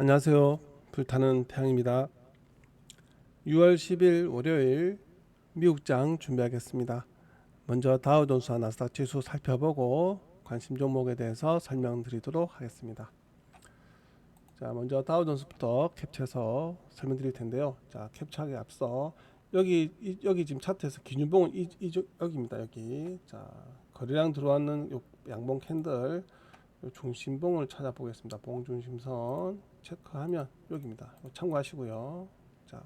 안녕하세요. 불타는 태양입니다. 6월 10일 월요일 미국장 준비하겠습니다. 먼저 다우존스와 나스닥 지수 살펴보고 관심 종목에 대해서 설명드리도록 하겠습니다. 자, 먼저 다우존스부터 캡처해서 설명드릴 텐데요. 자, 캡처하기 앞서 여기 이, 여기 지금 차트에서 기준봉은 이, 이 여기입니다. 여기 자 거래량 들어왔는 요 양봉 캔들 요 중심봉을 찾아보겠습니다. 봉 중심선 체크하면 여기입니다. 참고하시고요. 자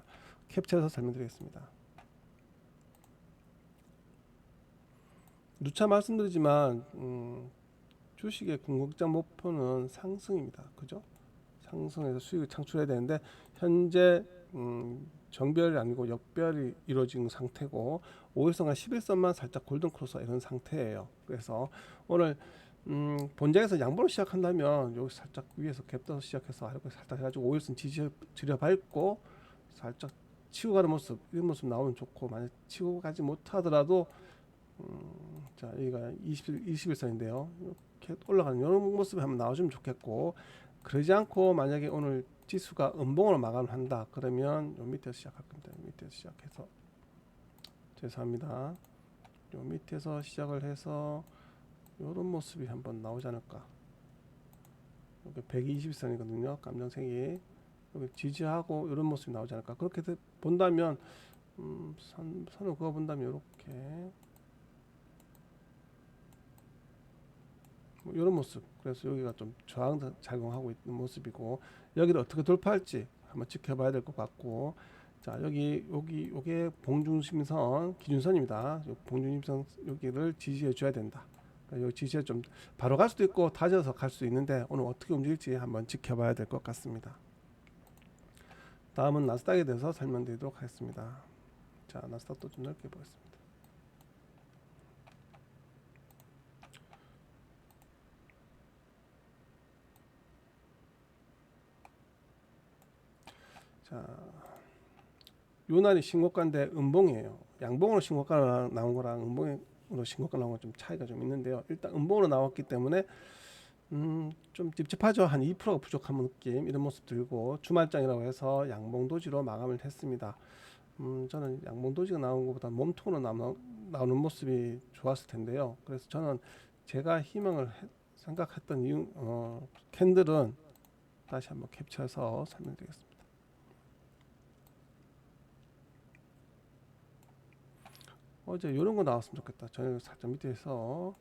캡처해서 설명드리겠습니다. 누차 말씀드리지만 음, 주식의 궁극적 목표는 상승입니다. 그죠? 상승해서 수익을 창출해야 되는데 현재 음, 정별이 아니고 역별이 이루어진 상태고 5일선과 11선만 살짝 골든 크로스 이런 상태예요. 그래서 오늘 음, 본장에서 양보로 시작한다면 여기 살짝 위에서 갭떠서 시작해서 아래로 살짝 해가지고 5일선 지지 지려 밟고 살짝 치고 가는 모습 이런 모습 나오면 좋고 만약 치고 가지 못하더라도 음, 자 여기가 20, 21선인데요. 이렇게 올라가는 이런 모습이 한번 나와주면 좋겠고 그러지 않고 만약에 오늘 지수가 음봉으로 마감을 한다 그러면 요 밑에서 시작할 겁니다. 요 밑에서 시작해서 죄송합니다. 요 밑에서 시작을 해서 이런 모습이 한번 나오지 않을까. 여기 120선이거든요. 감정색이 여기 지지하고 이런 모습이 나오지 않을까. 그렇게 돼- 본다면 음, 선, 선을 그어 본다면 이렇게 뭐 이런 모습. 그래서 여기가 좀 저항 작용하고 있는 모습이고 여기를 어떻게 돌파할지 한번 지켜봐야 될 것 같고 자 여기 여기 요게 봉중심선 기준선입니다. 요 봉중심선 여기를 지지해 줘야 된다. 그러니까 요 지지에 좀 바로 갈 수도 있고 다져서 갈 수 있는데 오늘 어떻게 움직일지 한번 지켜봐야 될 것 같습니다. 다음은 나스닥에 대해서 설명드리도록 하겠습니다. 자 나스닥도 좀 넓게 보겠습니다. 자, 요 날이 신고가인데 음봉이에요. 양봉으로 신고가 나온 거랑 음봉으로 신고가 나온 건 좀 차이가 좀 있는데요. 일단 음봉으로 나왔기 때문에 음, 좀 찝찝하죠. 한 2%가 부족한 느낌 이런 모습 들고 주말장이라고 해서 양봉도지로 마감을 했습니다. 음, 저는 양봉도지가 나온 것보다 몸통으로 나오, 나오는 모습이 좋았을 텐데요. 그래서 저는 제가 희망을 해- 생각했던 이유, 어, 캔들은 다시 한번 캡처해서 설명드리겠습니다. 어제 이런 거 나왔으면 좋겠다. 저녁 살짝 밑에서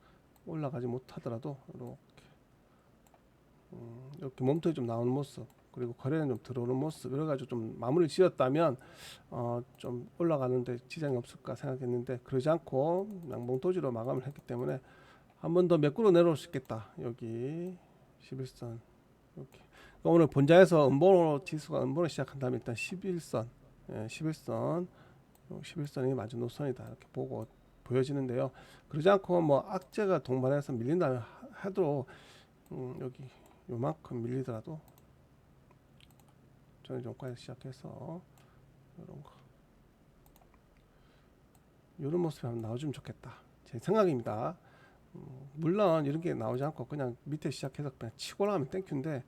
올라가지 못하더라도 이렇게. 음, 이렇게 몸통이 좀 나오는 모습 그리고 거래는 좀 들어오는 모습 이래 가지고 좀 마무리 지었다면 어, 좀 올라가는데 지장이 없을까 생각했는데 그러지 않고 양봉 도지로 마감을 했기 때문에 한 번 더 매꾸로 내려올 수 있겠다. 여기 11선. 이렇게. 그러니까 오늘 본자에서 음봉으로 지수가 음봉으로 시작한다면 일단 11선. 예, 11선 11선이 맞은 노선이다 이렇게 보고 보여지는데요. 그러지 않고 뭐 악재가 동반해서 밀린다 해도 음, 여기 요만큼 밀리더라도 저는 종가에서 시작해서 이런 거 이런 모습이 한번 나와주면 좋겠다 제 생각입니다. 음, 물론 이런 게 나오지 않고 그냥 밑에 시작해서 그냥 치고 나가면 땡큐인데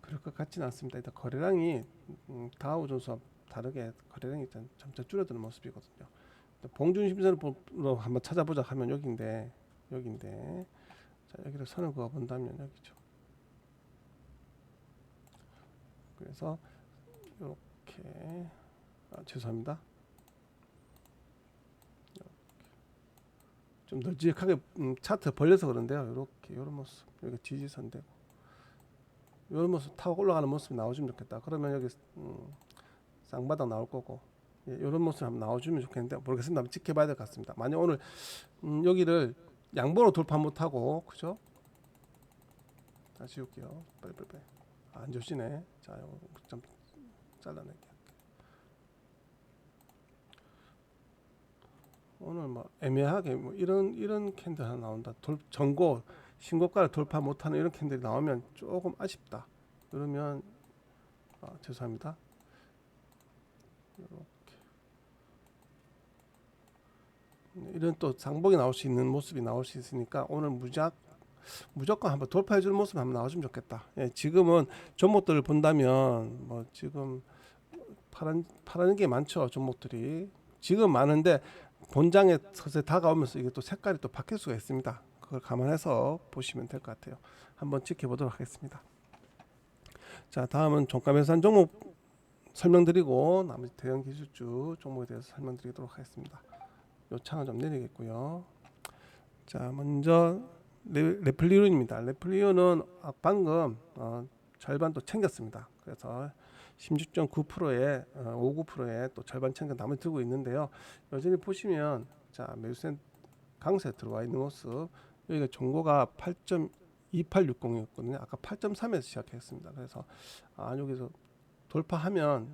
그럴 것 같지는 않습니다. 일단 거래량이 음, 다우존스와 다르게 거래량이 일단 점차 줄어드는 모습이거든요. 봉준심선으로 한번 찾아보자 하면 여기인데 여기인데 자 여기를 선을 그어 본다면 여기죠. 그래서 이렇게 아, 죄송합니다. 좀 널찍하게 음, 차트 벌려서 그런데요. 이렇게 이런 모습 여기 지지선 되고 이런 모습 타고 올라가는 모습이 나오시면 좋겠다. 그러면 여기 음, 쌍바닥 나올 거고 예, 이런 모습 한번 나와주면 좋겠는데 모르겠습니다. 한번 지켜봐야 될 것 같습니다. 만약 오늘 음, 여기를 양보로 돌파 못하고 그죠? 다시 지울게요. 빨리 빨리. 아, 안 좋으시네. 자, 좀 잘라낼게. 오늘 뭐 애매하게 뭐 이런 이런 캔들 하나 나온다. 돌, 전고 신고가를 돌파 못하는 이런 캔들이 나오면 조금 아쉽다. 그러면 아, 죄송합니다. 이렇게 이런 또 상봉이 나올 수 있는 모습이 나올 수 있으니까 오늘 무작 무조건 한번 돌파해 주는 모습 한번 나와주면 좋겠다. 예, 지금은 종목들을 본다면 뭐 지금 파란 파란 게 많죠 종목들이 지금 많은데 본장에 서서히 다가오면서 이게 또 색깔이 또 바뀔 수가 있습니다. 그걸 감안해서 보시면 될 것 같아요. 한번 지켜보도록 하겠습니다. 자 다음은 종가 매수한 종목 설명드리고 나머지 대형 기술주 종목에 대해서 설명드리도록 하겠습니다. 요 창을 좀 내리겠고요. 자 먼저 레, 레플리온입니다. 레플리온은 아, 방금 어, 절반 또 챙겼습니다. 그래서 16.9%에 어, 59%에 또 절반 챙겨 남을 들고 있는데요. 여전히 보시면 자 매수센 강세 들어와 있는 모습 여기가 종고가 8.2860이었거든요. 아까 8.3에서 시작했습니다. 그래서 아 여기서 돌파하면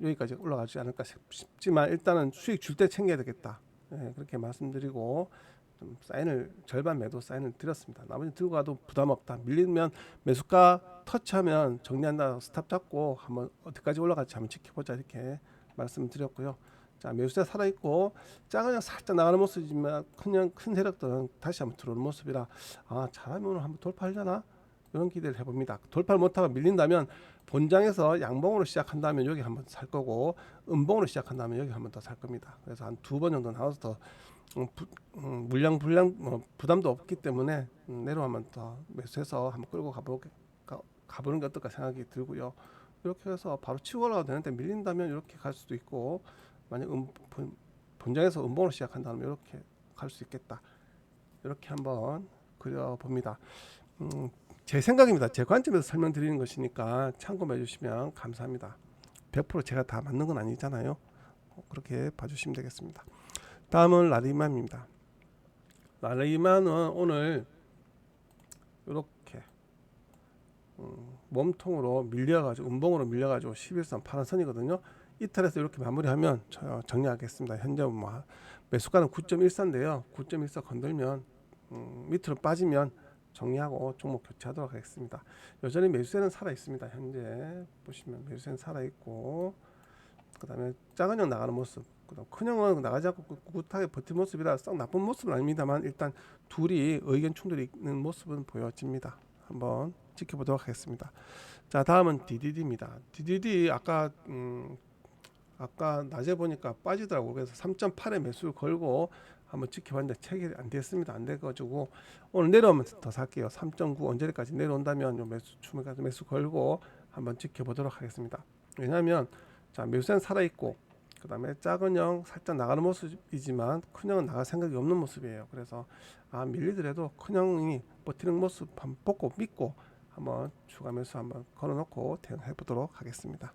여기까지 올라가지 않을까 싶지만 일단은 수익 줄 때 챙겨야 되겠다. 예, 그렇게 말씀드리고 좀 사인을 절반 매도 사인을 드렸습니다. 나머지 들고 가도 부담 없다. 밀리면 매수가 터치하면 정리한다. 스탑 잡고 한번 어디까지 올라갈지 한번 지켜보자 이렇게 말씀드렸고요. 자 매수세 살아 있고 작은 살짝 나가는 모습이지만 그냥 큰 세력들은 다시 한번 들어오는 모습이라 아 잘하면 오늘 한번 돌파하려나 이런 기대를 해봅니다. 돌파를 못하고 밀린다면 본장에서 양봉으로 시작한다면 여기 한번 살 거고 음봉으로 시작한다면 여기 한번 더 살 겁니다. 그래서 한 두 번 정도 나와서 더 음, 부, 음, 물량 불량 뭐 부담도 없기 때문에 음, 내려가면 더 매수해서 한번 끌고 가보게 가, 가보는 게 어떨까 생각이 들고요. 이렇게 해서 바로 치고 올라가도 되는데 밀린다면 이렇게 갈 수도 있고 만약 음, 본, 본장에서 음봉으로 시작한다면 이렇게 갈 수 있겠다. 이렇게 한번 그려봅니다. 음, 제 생각입니다. 제 관점에서 설명드리는 것이니까 참고해 주시면 감사합니다. 100% 제가 다 맞는 건 아니잖아요. 어, 그렇게 봐주시면 되겠습니다. 다음은 라리만입니다. 라리만은 오늘 이렇게 음, 몸통으로 밀려가지고 음봉으로 밀려가지고 11선 파란 선이거든요. 이탈에서 이렇게 마무리하면 저 정리하겠습니다. 현재 뭐 매수가는 9.14인데요. 9.14 건들면 음, 밑으로 빠지면 정리하고 종목 교체하도록 하겠습니다. 여전히 매수세는 살아 있습니다. 현재 보시면 매수세는 살아 있고 그다음에 작은 형 나가는 모습, 그다음 큰 형은 나가지 않고 꿋꿋하게 버틴 모습이라 썩 나쁜 모습은 아닙니다만 일단 둘이 의견 충돌이 있는 모습은 보여집니다. 한번 지켜보도록 하겠습니다. 자 다음은 DDD입니다. DDD 아까 음, 아까 낮에 보니까 빠지더라고 그래서 3.8에 매수를 걸고 한번 지켜봤는데 체결이 안 됐습니다. 안 돼가지고 오늘 내려오면 더 살게요. 3.9 언제까지 내려온다면 요 매수 추매까지 매수 걸고 한번 지켜보도록 하겠습니다. 왜냐하면 자 매수세는 살아 있고 그 다음에 작은 형 살짝 나가는 모습이지만 큰 형은 나갈 생각이 없는 모습이에요. 그래서 아 밀리더라도 큰 형이 버티는 모습 한번 보고 믿고 한번 추가 매수 한번 걸어놓고 대응해 보도록 하겠습니다.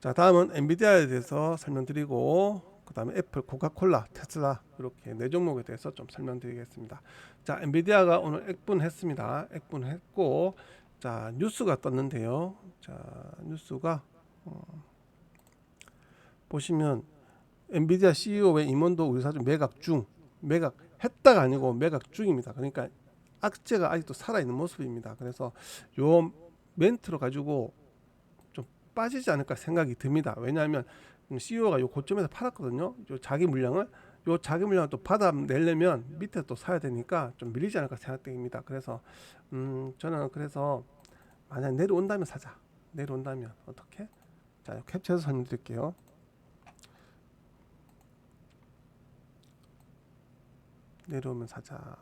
자 다음은 엔비디아에 대해서 설명드리고 그 다음에 애플, 코카콜라, 테슬라 이렇게 네 종목에 대해서 좀 설명드리겠습니다. 자 엔비디아가 오늘 액분했습니다. 액분했고 자 뉴스가 떴는데요. 자 뉴스가 어, 보시면 엔비디아 CEO의 임원도 우리 사주 매각 중 매각 했다가 아니고 매각 중입니다. 그러니까 악재가 아직도 살아 있는 모습입니다. 그래서 요 멘트로 가지고 좀 빠지지 않을까 생각이 듭니다. 왜냐하면 CEO가 요 고점에서 팔았거든요. 요 자기 물량을 요 자기 물량을 또 받아내려면 밑에 또 사야 되니까 좀 밀리지 않을까 생각됩니다. 그래서 음 저는 그래서 만약 내려온다면 사자. 내려온다면 어떻게? 자 캡처해서 설명드릴게요. 내려오면 사자.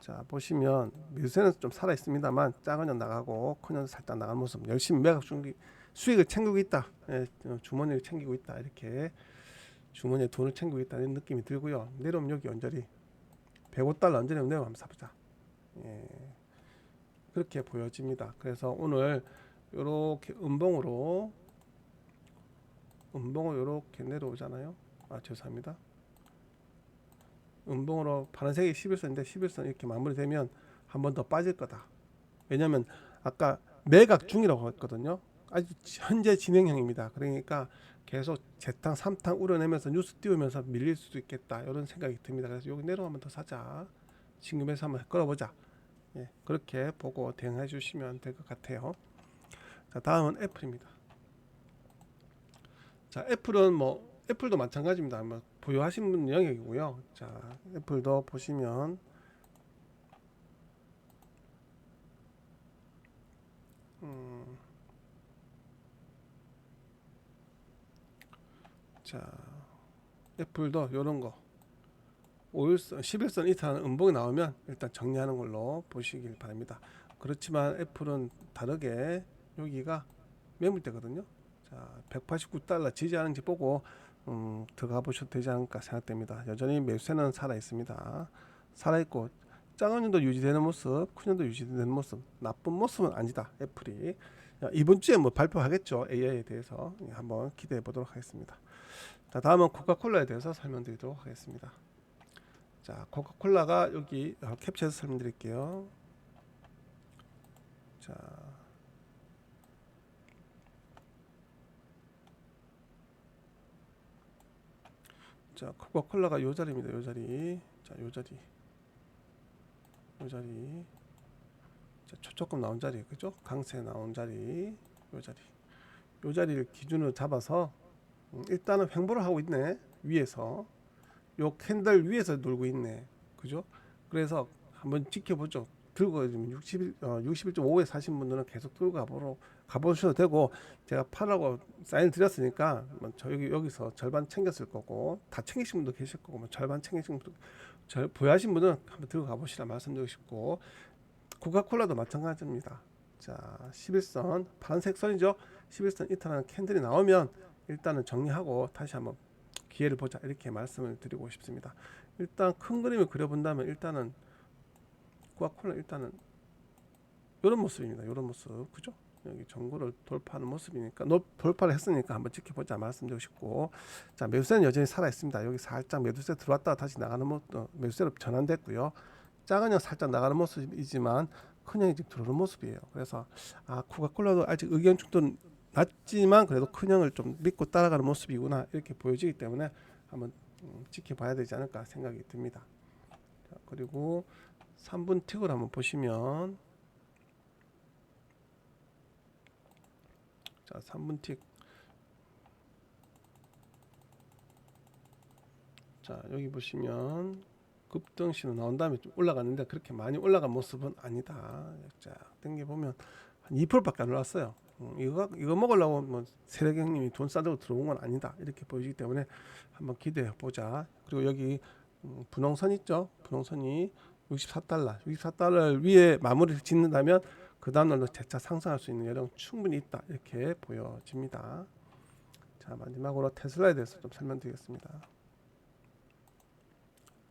자 보시면 매수세는 좀 살아 있습니다만 작은 년 나가고 큰 년 살짝 나간 모습 열심히 매각 중기 수익을 챙기고 있다. 예, 주머니를 챙기고 있다. 이렇게 주머니에 돈을 챙기고 있다는 느낌이 들고요. 내려오면 여기 언저리 105달러 언저리 내려오면 한번 사보자. 예, 그렇게 보여집니다. 그래서 오늘 이렇게 음봉으로 음봉으로 이렇게 내려오잖아요. 아 죄송합니다. 음봉으로 파란색이 11선인데 11선 이렇게 마무리되면 한 번 더 빠질 거다. 왜냐하면 아까 매각 중이라고 했거든요. 아직 현재 진행형입니다. 그러니까 계속 재탕, 삼탕 우려내면서 뉴스 띄우면서 밀릴 수도 있겠다 이런 생각이 듭니다. 그래서 여기 내려가면 더 사자. 신금에서 한번 끌어보자. 예, 그렇게 보고 대응해 주시면 될 것 같아요. 자 다음은 애플입니다. 자 애플은 뭐 애플도 마찬가지입니다. 뭐 보유하신 분 영역이고요. 자, 애플도 보시면 음, 자, 애플도 이런 거 5일선, 11선 이탈하는 음봉이 나오면 일단 정리하는 걸로 보시길 바랍니다. 그렇지만 애플은 다르게 여기가 매물대거든요. 자, 189달러 지지하는지 보고 음, 들어가 보셔도 되지 않을까 생각됩니다. 여전히 매수세는 살아 있습니다. 살아 있고 작은 년도 유지되는 모습, 큰 년도 유지되는 모습, 나쁜 모습은 아니다. 애플이 야, 이번 주에 뭐 발표하겠죠 AI에 대해서 예, 한번 기대해 보도록 하겠습니다. 자, 다음은 코카콜라에 대해서 설명드리도록 하겠습니다. 자, 코카콜라가 여기 어, 캡처해서 설명드릴게요. 자, 자, 코카콜라가 요 자리입니다. 요 자리. 자, 요 자리. 요 자리. 자, 초조금 나온 자리. 그죠? 강세 나온 자리. 요 자리. 요 자리를 기준으로 잡아서 음, 일단은 횡보를 하고 있네. 위에서. 요 캔들 위에서 놀고 있네. 그죠? 그래서 한번 지켜보죠. 들고 지금 61, 어, 61.5에 사신 분들은 계속 들고 가보러 가보셔도 되고 제가 파라고 사인 드렸으니까 뭐저 여기 여기서 절반 챙겼을 거고 다 챙기신 분도 계실 거고 뭐 절반 챙기신 분도 절 보유하신 분은 한번 들고 가보시라 말씀드리고 싶고 코카콜라도 마찬가지입니다. 자 11선 파란색 선이죠. 11선 이탈하는 캔들이 나오면 일단은 정리하고 다시 한번 기회를 보자 이렇게 말씀을 드리고 싶습니다. 일단 큰 그림을 그려본다면 일단은 코카콜라 일단은 이런 모습입니다. 이런 모습 그죠? 여기 전고를 돌파하는 모습이니까 노, 돌파를 했으니까 한번 지켜보자 말씀드리고 싶고 자 매수세는 여전히 살아 있습니다. 여기 살짝 매수세 들어왔다가 다시 나가는 모습 어, 매수세로 전환됐고요. 작은 형 살짝 나가는 모습이지만 큰 형이 지금 들어오는 모습이에요. 그래서 아 코카콜라도 아직 의견 충돌 낮지만 그래도 큰 형을 좀 믿고 따라가는 모습이구나 이렇게 보여지기 때문에 한번 음, 지켜봐야 되지 않을까 생각이 듭니다. 자, 그리고 3분 틱을 한번 보시면 자 3분 틱. 자 여기 보시면 급등신호 나온 다음에 좀 올라갔는데 그렇게 많이 올라간 모습은 아니다. 자 당겨 보면 한 2%밖에 안 올랐어요. 음, 이거 이거 먹으려고 뭐 세력이 형님이 돈 싸들고 들어온 건 아니다. 이렇게 보이기 때문에 한번 기대해 보자. 그리고 여기 음, 분홍선 있죠? 분홍선이 64달러, 64달러 위에 마무리를 짓는다면 그 다음날로 재차 상승할 수 있는 여력 충분히 있다 이렇게 보여집니다. 자 마지막으로 테슬라에 대해서 좀 설명드리겠습니다.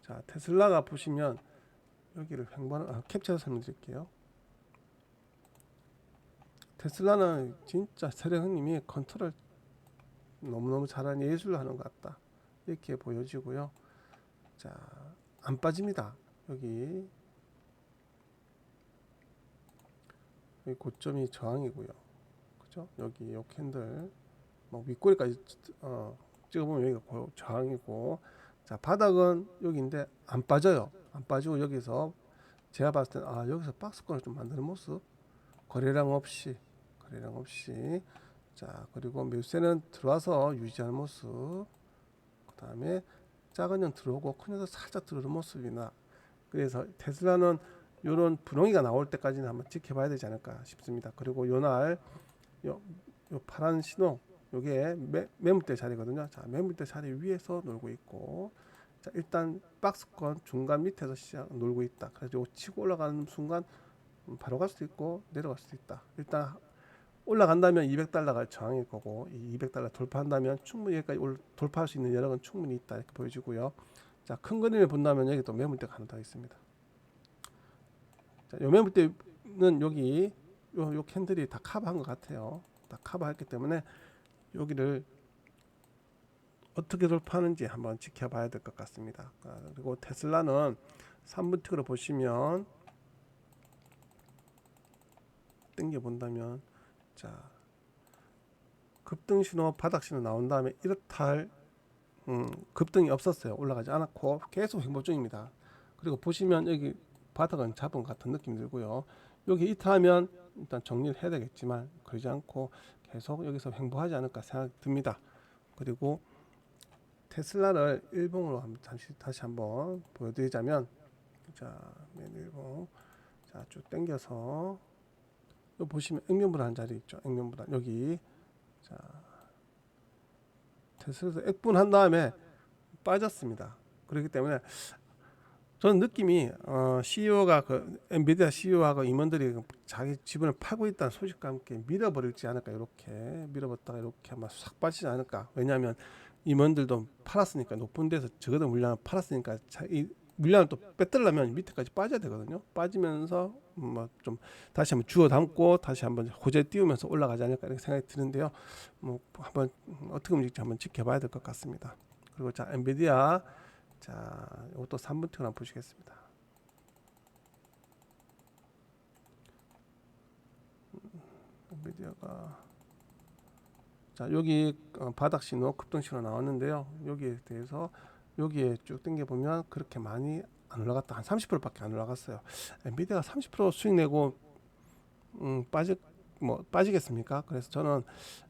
자 테슬라가 보시면 여기를 횡보하는 아, 캡처해서 설명드릴게요. 테슬라는 진짜 세력형님이 컨트롤 너무너무 잘하는 예술을 하는 것 같다 이렇게 보여지고요. 자 안 빠집니다. 여기 여기 고점이 저항이고요. 그죠? 여기 요 캔들 뭐 윗꼬리까지 어, 찍어보면 여기가 고- 저항이고 자 바닥은 여기인데 안 빠져요. 안 빠지고 여기서 제가 봤을 때는 아 여기서 박스권을 좀 만드는 모습 거래량 없이 거래량 없이 자 그리고 매수세는 들어와서 유지하는 모습 그 다음에 작은 형 들어오고 큰 형도 살짝 들어오는 모습이나 그래서 테슬라는 이런 분홍이가 나올 때까지는 한번 지켜봐야 되지 않을까 싶습니다. 그리고 요날 요, 요 파란 신호 요게 매, 매물대 자리거든요. 자 매물대 자리 위에서 놀고 있고 자 일단 박스권 중간 밑에서 시작 놀고 있다. 그래서 요 치고 올라가는 순간 음, 바로 갈 수도 있고 내려갈 수도 있다. 일단 올라간다면 200달러가 저항일 거고 이 200달러 돌파한다면 충분히 여기까지 올, 돌파할 수 있는 여력은 충분히 있다 이렇게 보여지고요. 자 큰 그림을 본다면 여기 또 매물대 가능성이 있습니다. 자, 요 매물대는 여기 요, 요 캔들이 다 커버한 것 같아요. 다 커버했기 때문에 여기를 어떻게 돌파하는지 한번 지켜봐야 될 것 같습니다. 아, 그리고 테슬라는 3분 틱으로 보시면 땡겨 본다면 자 급등 신호 바닥 신호 나온 다음에 이렇다 할 음, 급등이 없었어요. 올라가지 않았고 계속 횡보 중입니다. 그리고 보시면 여기 바닥은 잡은 것 같은 느낌이 들고요. 여기 이탈하면 일단 정리를 해야 되겠지만 그러지 않고 계속 여기서 횡보하지 않을까 생각이 듭니다. 그리고 테슬라를 일봉으로 다시 다시 한번 보여드리자면 자, 맨 일봉 자 쭉 당겨서 요 보시면 액면분할 자리 있죠. 액면분할 여기 자 테슬라에서 액분한 다음에 빠졌습니다. 그렇기 때문에 저는 느낌이 어, CEO가 그 엔비디아 CEO하고 임원들이 그 자기 지분을 팔고 있다는 소식과 함께 밀어버릴지 않을까 이렇게 밀어버렸다가 이렇게 아마 싹 빠지지 않을까. 왜냐하면 임원들도 팔았으니까 높은 데서 적어도 물량을 팔았으니까 자, 이 물량을 또 빼들려면 밑에까지 빠져야 되거든요. 빠지면서 뭐좀 다시 한번 주워 담고 다시 한번 호재 띄우면서 올라가지 않을까 이렇게 생각이 드는데요. 뭐 한번 어떻게 움직일지 한번 지켜봐야 될 것 같습니다. 그리고 자 엔비디아 자, 이것도 3분택을 한번 보시겠습니다. 음, 엔비디아가 자 여기 어, 바닥 신호, 급등 신호 나왔는데요. 여기에 대해서 여기에 쭉 당겨 보면 그렇게 많이 안 올라갔다 한 30%밖에 안 올라갔어요. 엔비디아가 30% 수익 내고 음, 빠지 뭐 빠지겠습니까? 그래서 저는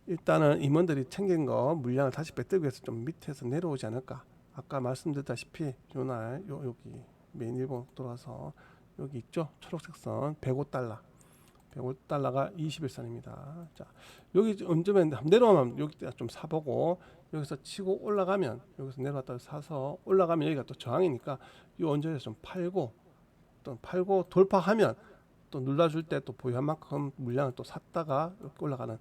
일단은 임원들이 챙긴 거 물량을 다시 빼뜨기 위해서 좀 밑에서 내려오지 않을까. 아까 말씀드렸다시피 요날 요 여기 메인 일본 돌아서 여기 있죠? 초록색 선 105달러. 105달러가 21선입니다. 자 여기 언제면 내려오면 여기 좀 사보고 여기서 치고 올라가면 여기서 내려왔다 사서 올라가면 여기가 또 저항이니까 이 언저리에서 좀 팔고 또 팔고 돌파하면 또 눌러줄 때 또 보유한 만큼 물량을 또 샀다가 이렇게 올라가는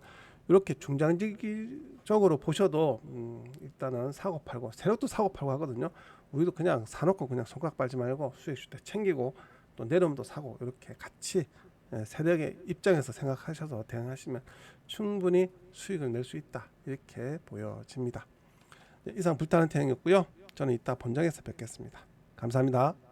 이렇게 중장기적으로 보셔도 음, 일단은 사고 팔고 세력도 사고 팔고 하거든요. 우리도 그냥 사놓고 그냥 손가락 빨지 말고 수익 줄 때 챙기고 또 내려오면 또 사고 이렇게 같이 예, 세력의 입장에서 생각하셔서 대응하시면 충분히 수익을 낼 수 있다 이렇게 보여집니다. 네, 이상 불타는 태양이었고요. 저는 이따 본장에서 뵙겠습니다. 감사합니다.